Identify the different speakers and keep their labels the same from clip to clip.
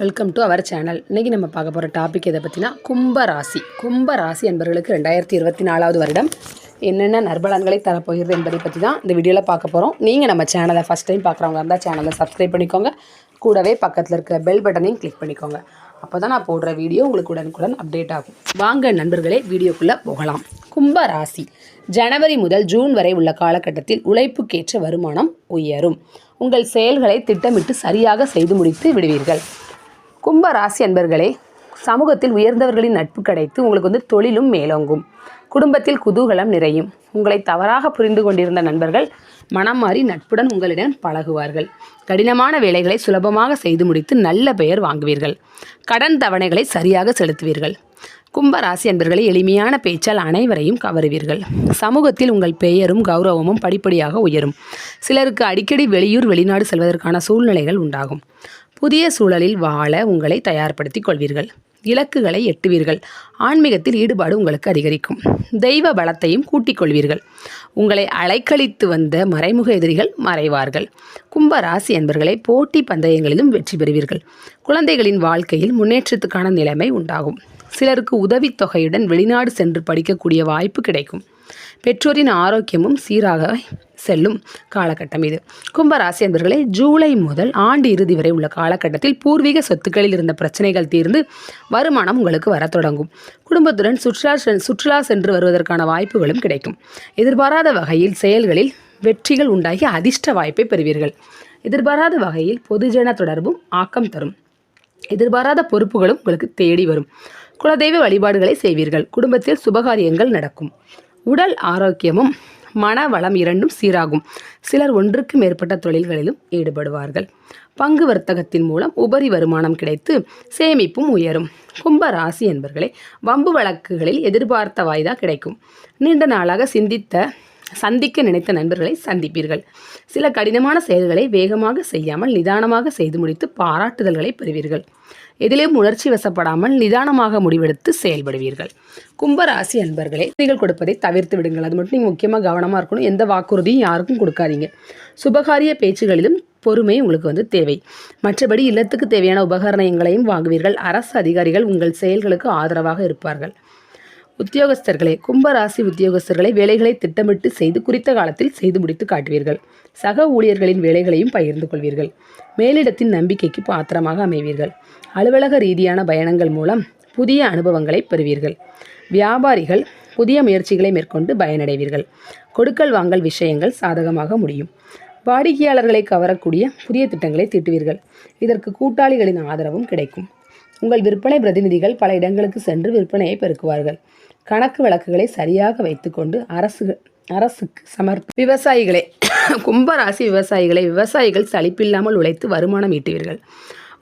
Speaker 1: Welcome to our channel இன்றைக்கி நம்ம பார்க்க போகிற டாபிக் எதை பற்றினா கும்பராசி. கும்பராசி என்பவர்களுக்கு ரெண்டாயிரத்தி இருபத்தி நாலாவது வருடம் என்னென்ன நற்பலன்களை தரப்போகிறது என்பதை பற்றி தான் இந்த வீடியோவில் பார்க்க போகிறோம் நீங்கள் நம்ம சேனலை ஃபஸ்ட் டைம் பார்க்குறவங்க இருந்தால் சேனலை சப்ஸ்கிரைப் பண்ணிக்கோங்க. கூடவே பக்கத்தில் இருக்க பெல் பட்டனையும் கிளிக் பண்ணிக்கோங்க. அப்போ தான் நான் போடுற வீடியோ உங்களுக்கு உடனுக்குடன் அப்டேட் ஆகும். வாங்க நண்பர்களே வீடியோக்குள்ளே போகலாம். கும்பராசி. ஜனவரி முதல் ஜூன் வரை உள்ள காலகட்டத்தில் உழைப்புக்கேற்ற வருமானம் உயரும். உங்கள் செயல்களை திட்டமிட்டு சரியாக செய்து முடித்து விடுவீர்கள். கும்ப ராசி அன்பர்களே சமூகத்தில் உயர்ந்தவர்களின் நட்பு கிடைத்து உங்களுக்கு வந்து தொழிலும் மேலோங்கும். குடும்பத்தில் குதூகலம் நிறையும். உங்களை தவறாக புரிந்து கொண்டிருந்த நண்பர்கள் மனம் மாறி நட்புடன் உங்களிடம் பழகுவார்கள். கடினமான வேலைகளை சுலபமாக செய்து முடித்து நல்ல பெயர் வாங்குவீர்கள். கடன் தவணைகளை சரியாக செலுத்துவீர்கள். கும்ப ராசி அன்பர்களை எளிமையான பேச்சால் அனைவரையும் கவருவீர்கள். சமூகத்தில் உங்கள் பெயரும் கௌரவமும் படிப்படியாக உயரும். சிலருக்கு அடிக்கடி வெளியூர் வெளிநாடு செல்வதற்கான சூழ்நிலைகள் உண்டாகும். புதிய சூழலில் வாழ உங்களை தயார்படுத்திக் கொள்வீர்கள். இலக்குகளை எட்டுவீர்கள். ஆன்மீகத்தில் ஈடுபாடு உங்களுக்கு அதிகரிக்கும். தெய்வ பலத்தையும் கூட்டிக் கொள்வீர்கள். உங்களை அலைக்கழித்து வந்த மறைமுக எதிரிகள் மறைவார்கள். கும்ப ராசி என்பர்களை போட்டி பந்தயங்களிலும் வெற்றி பெறுவீர்கள். குழந்தைகளின் வாழ்க்கையில் முன்னேற்றத்துக்கான நிலைமை உண்டாகும். சிலருக்கு உதவித்தொகையுடன் வெளிநாடு சென்று படிக்கக்கூடிய வாய்ப்பு கிடைக்கும். பெற்றோரின் ஆரோக்கியமும் சீராக செல்லும் காலகட்டம் இது. கும்பராசி என்பர்களே ஜூலை முதல் ஆண்டு இறுதி வரை உள்ள காலகட்டத்தில் பூர்வீக சொத்துக்களில் இருந்த பிரச்சனைகள் தீர்ந்து வருமானம் உங்களுக்கு வர தொடங்கும். குடும்பத்துடன் சுற்றுலா சுற்றுலா சென்று வருவதற்கான வாய்ப்புகளும் கிடைக்கும். எதிர்பாராத வகையில் செயல்களில் வெற்றிகள் உண்டாகி அதிர்ஷ்ட வாய்ப்பை பெறுவீர்கள். எதிர்பாராத வகையில் பொதுஜன தொடர்பும் ஆக்கம் தரும். எதிர்பாராத பொறுப்புகளும் உங்களுக்கு தேடி வரும். குலதெய்வ வழிபாடுகளை செய்வீர்கள். குடும்பத்தில் சுபகாரியங்கள் நடக்கும். உடல் ஆரோக்கியமும் மன வளம் இரண்டும் சீராகும். சிலர் ஒன்றுக்கு மேற்பட்ட தொழில்களிலும் ஈடுபடுவார்கள். பங்கு வர்த்தகத்தின் மூலம் உபரி வருமானம் கிடைத்து சேமிப்பும் உயரும். கும்ப ராசி என்பர்களே வம்பு வழக்குகளில் எதிர்பார்த்த வாய்தா கிடைக்கும். நீண்ட நாளாக சிந்தித்த சந்திக்க நினைத்த நண்பர்களை சந்திப்பீர்கள். சில கடினமான செயல்களை வேகமாக செய்யாமல் நிதானமாக செய்து முடித்து பாராட்டுதல்களை பெறுவீர்கள். எதிலும் உணர்ச்சி வசப்படாமல் நிதானமாக முடிவெடுத்து செயல்படுவீர்கள். கும்பராசி அன்பர்களே நீங்கள் கொடுப்பதை தவிர்த்து விடுங்கள். அது மட்டும் நீங்கள் முக்கியமாக கவனமாக இருக்கணும். எந்த வாக்குறுதியும் யாருக்கும் கொடுக்காதீங்க. சுபகாரிய பேச்சுகளிலும் பொறுமை உங்களுக்கு வந்து தேவை. மற்றபடி இல்லத்துக்கு தேவையான உபகரணங்களையும் வாங்குவீர்கள். அரசு அதிகாரிகள் உங்கள் செயல்களுக்கு ஆதரவாக இருப்பார்கள். உத்தியோகஸ்தர்களே கும்பராசி உத்தியோகஸ்தர்களை வேலைகளை திட்டமிட்டு செய்து குறித்த காலத்தில் செய்து முடித்து காட்டுவீர்கள். சக ஊழியர்களின் வேலைகளையும் பகிர்ந்து கொள்வீர்கள். மேலிடத்தின் நம்பிக்கைக்கு பாத்திரமாக அமைவீர்கள். அலுவலக ரீதியான பயணங்கள் மூலம் புதிய அனுபவங்களை பெறுவீர்கள். வியாபாரிகள் புதிய முயற்சிகளை மேற்கொண்டு பயனடைவீர்கள். கொடுக்கல் வாங்கல் விஷயங்கள் சாதகமாக முடியும். வாடிக்கையாளர்களை கவரக்கூடிய புதிய திட்டங்களை தீட்டுவீர்கள். இதற்கு கூட்டாளிகளின் ஆதரவும் கிடைக்கும். உங்கள் விற்பனை பிரதிநிதிகள் பல இடங்களுக்கு சென்று விற்பனையை பெருக்குவார்கள். கணக்கு வழக்குகளை சரியாக வைத்துக்கொண்டு அரசு அரசுக்கு சமர் விவசாயிகளே கும்பராசி விவசாயிகளை விவசாயிகள் சலிப்பில்லாமல் உழைத்து வருமானம் ஈட்டுவீர்கள்.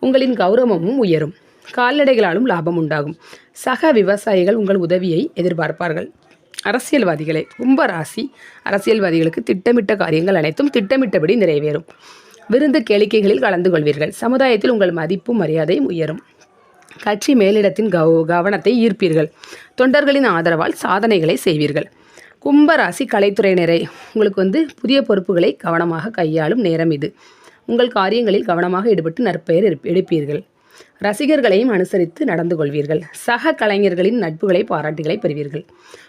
Speaker 1: உங்களின் கௌரவமும் உயரும். கால்நடைகளாலும் லாபம் உண்டாகும். சக விவசாயிகள் உங்கள் உதவியை எதிர்பார்ப்பார்கள். அரசியல்வாதிகளே கும்பராசி அரசியல்வாதிகளுக்கு திட்டமிட்ட காரியங்கள் அனைத்தும் திட்டமிட்டபடி நிறைவேறும். விருந்து கேளிக்கைகளில் கலந்து கொள்வீர்கள். சமுதாயத்தில் உங்கள் மதிப்பும் மரியாதையும் உயரும். கட்சி மேலிடத்தின் கவ கவனத்தை ஈர்ப்பீர்கள். தொண்டர்களின் ஆதரவால் சாதனைகளை செய்வீர்கள். கும்பராசி கலைத்துறையினரை உங்களுக்கு வந்து புதிய பொறுப்புகளை கவனமாக கையாளும் நேரம் இது. உங்கள் காரியங்களில் கவனமாக ஈடுபட்டு நற்பெயர் எடுப்பீர்கள். ரசிகர்களையும் அனுசரித்து நடந்து கொள்வீர்கள். சக கலைஞர்களின் நட்புகளை பாராட்டுகளை பெறுவீர்கள்.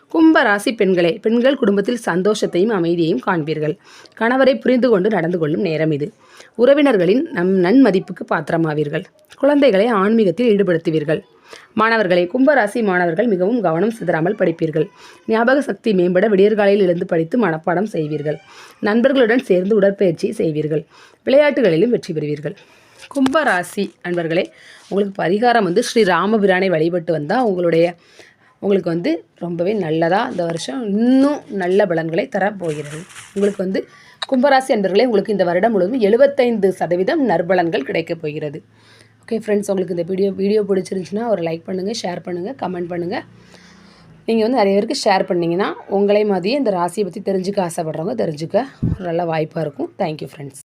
Speaker 1: கும்ப ராசி பெண்களே பெண்கள் குடும்பத்தில் சந்தோஷத்தையும் அமைதியையும் காண்பீர்கள். கணவரை புரிந்து கொண்டு நடந்து கொள்ளும் நேரம் இது. உறவினர்களின் நம் நன்மதிப்புக்கு பாத்திரமாவீர்கள். குழந்தைகளை ஆன்மீகத்தில் ஈடுபடுத்துவீர்கள். மாணவர்களை கும்பராசி மாணவர்கள் மிகவும் கவனம் சிதறாமல் படிப்பீர்கள். ஞாபக சக்தி மேம்பட விடியற்காலையில் இருந்து படித்து மனப்பாடம் செய்வீர்கள். நண்பர்களுடன் சேர்ந்து உடற்பயிற்சி செய்வீர்கள். விளையாட்டுகளிலும் வெற்றி பெறுவீர்கள். கும்பராசி நண்பர்களே உங்களுக்கு பரிகாரம் வந்து ஸ்ரீ ராமபிரானை வழிபட்டு வந்தால் உங்களுடைய உங்களுக்கு வந்து ரொம்பவே நல்லதாக இந்த வருஷம் இன்னும் நல்ல பலன்களை தரப்போகிறது. உங்களுக்கு வந்து கும்பராசி அன்பர்களே உங்களுக்கு இந்த வருடம் முழுவதும் எழுபத்தைந்து சதவீதம் நற்பலன்கள் கிடைக்கப் போகிறது. ஓகே ஃப்ரெண்ட்ஸ் உங்களுக்கு இந்த வீடியோ வீடியோ பிடிச்சிருந்துச்சுன்னா ஒரு லைக் பண்ணுங்கள் ஷேர் பண்ணுங்கள் கமெண்ட் பண்ணுங்கள் நீங்கள் வந்து நிறைய பேருக்கு ஷேர் பண்ணிங்கன்னா உங்களை மாதிரியே இந்த ராசியை பற்றி தெரிஞ்சுக்க ஆசைப்படுறவங்க தெரிஞ்சுக்க நல்ல வாய்ப்பாக இருக்கும். Thank you friends